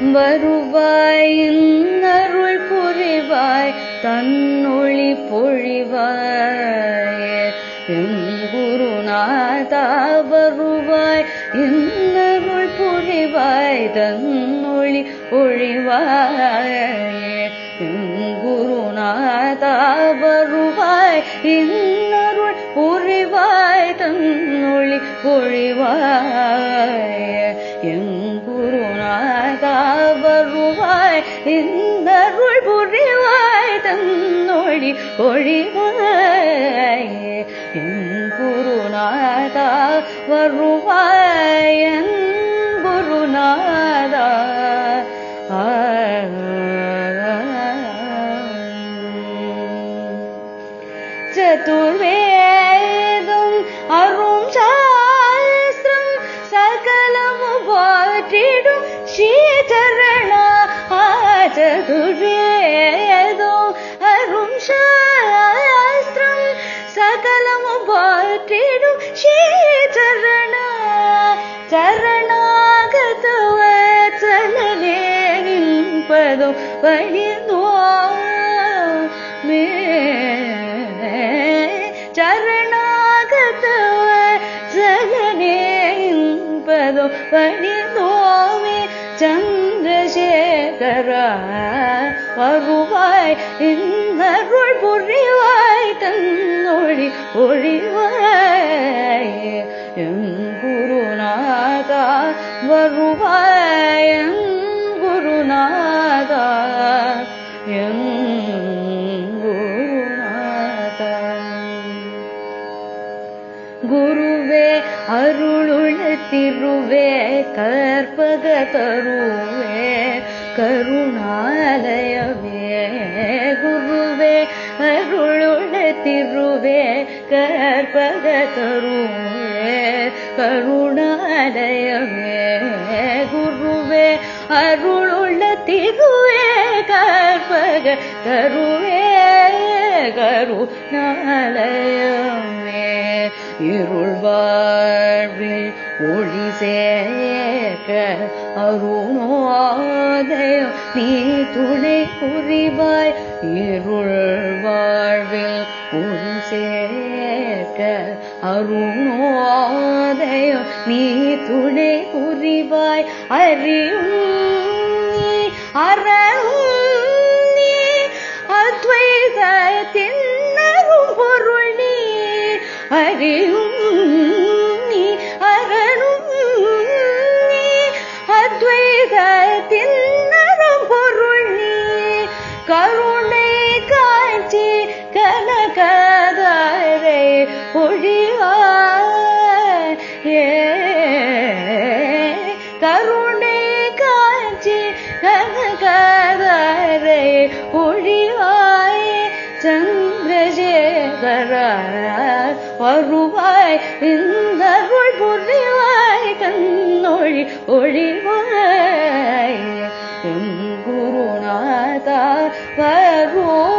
வருவாய் அருள் புரிவாய் தன்னொளி பொழிவாய். என் குருநாதா வருவாய் இன்னருள் புரிவாய் தன்னொளி பொழிவாய். என் குருநாதா வருவாய் இன்னருள் புரிவாய் தன்னொளி பொழிவாய். என் குரு வருவாய் இன்னருள் புரிவாய் தன்னொளி பொழிவாய் என் குருநாதா வருவாய் என் குருநாதா சதுர்வேதம் அரும் சாஸ்திரம் சகலமு போற்றிடும் పాతదువేదో అరుం శాస్త్రం సకలము బాటిడు శ్రీ చరణ చరణాగతవచలనే నింపదు వహిందో మే ചരണാകത്തവ ജലനേയും പദോ പണിതോമേ தர வருவாய் இன்னருள் புரிவாய் தன்னொழி ஒழிவாய் என் குருநாதா வருவாய் என் குருநாதா. என் குருநாதா. குருவே அருளுள்ள திருவே கற்பக தருவே. கருணாலயமே குருவே அருளுள்ள திருவே கற்பக கருவே கருணாலயமே குருவே அருளுள்ள திருவே கற்பக கருவே கருணாலயமே. இருள் வாழ்வில் ஒளி சேர்க்க அருணோதயம் நீ துணை புரிவாய். இருள் வாழ்வில் உன் சேர்க்க அருணோதயம் நீ துணை புரிவாய். அறியும் நீ அத்வைதத்தின் தின்னரும் பொருள் நீ. கருணை காட்சி கனகதாரை பொழிவாய். கருணை காட்சி கனகதாரை பொழிவாய். சந்திரசேகர வருவாய். இந்த புரிவாய் 白如。